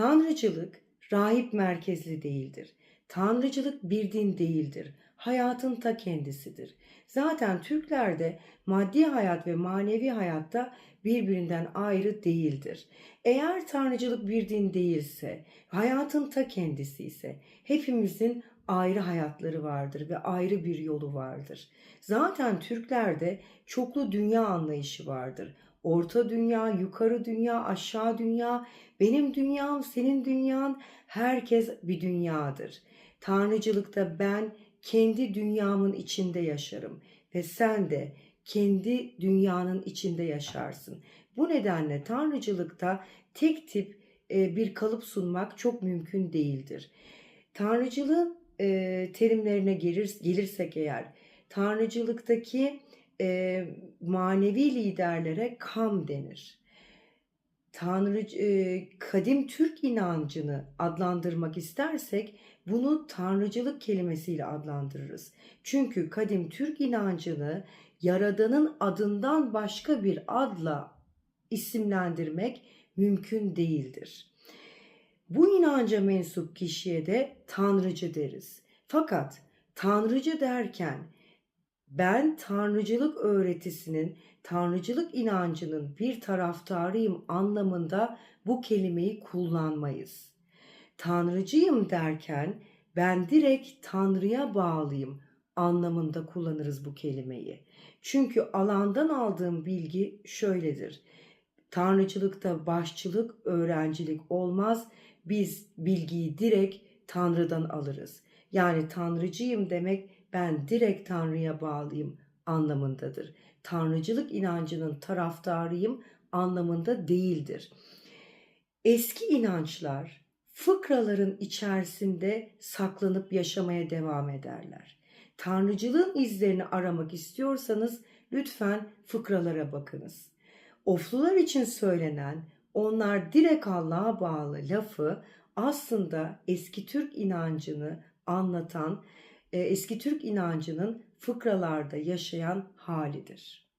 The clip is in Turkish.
Tanrıcılık rahip merkezli değildir. Tanrıcılık bir din değildir. Hayatın ta kendisidir. Zaten Türklerde maddi hayat ve manevi hayatta birbirinden ayrı değildir. Eğer tanrıcılık bir din değilse, hayatın ta kendisi ise hepimizin ayrı hayatları vardır ve ayrı bir yolu vardır. Zaten Türklerde çoklu dünya anlayışı vardır. Orta dünya, yukarı dünya, aşağı dünya, benim dünyam, senin dünyan, herkes bir dünyadır. Tanrıcılıkta ben kendi dünyamın içinde yaşarım ve sen de kendi dünyanın içinde yaşarsın. Bu nedenle tanrıcılıkta tek tip e, bir kalıp sunmak çok mümkün değildir. Tanrıcılığın e, terimlerine gelir, gelirsek eğer, tanrıcılıktaki e, manevi liderlere kam denir. Tanrı e, kadim Türk inancını adlandırmak istersek bunu tanrıcılık kelimesiyle adlandırırız. Çünkü kadim Türk inancını Yaradan'ın adından başka bir adla isimlendirmek mümkün değildir. Bu inanca mensup kişiye de tanrıcı deriz. Fakat tanrıcı derken ben tanrıcılık öğretisinin, tanrıcılık inancının bir taraftarıyım anlamında bu kelimeyi kullanmayız. Tanrıcıyım derken ben direkt Tanrı'ya bağlıyım anlamında kullanırız bu kelimeyi. Çünkü alandan aldığım bilgi şöyledir. Tanrıcılıkta başçılık, öğrencilik olmaz. Biz bilgiyi direkt Tanrı'dan alırız. Yani tanrıcıyım demek ben direkt Tanrı'ya bağlıyım anlamındadır. Tanrıcılık inancının taraftarıyım anlamında değildir. Eski inançlar fıkraların içerisinde saklanıp yaşamaya devam ederler. Tanrıcılığın izlerini aramak istiyorsanız lütfen fıkralara bakınız. Oflular için söylenen onlar direkt Allah'a bağlı lafı aslında eski Türk inancını anlatan eski Türk inancının fıkralarda yaşayan halidir.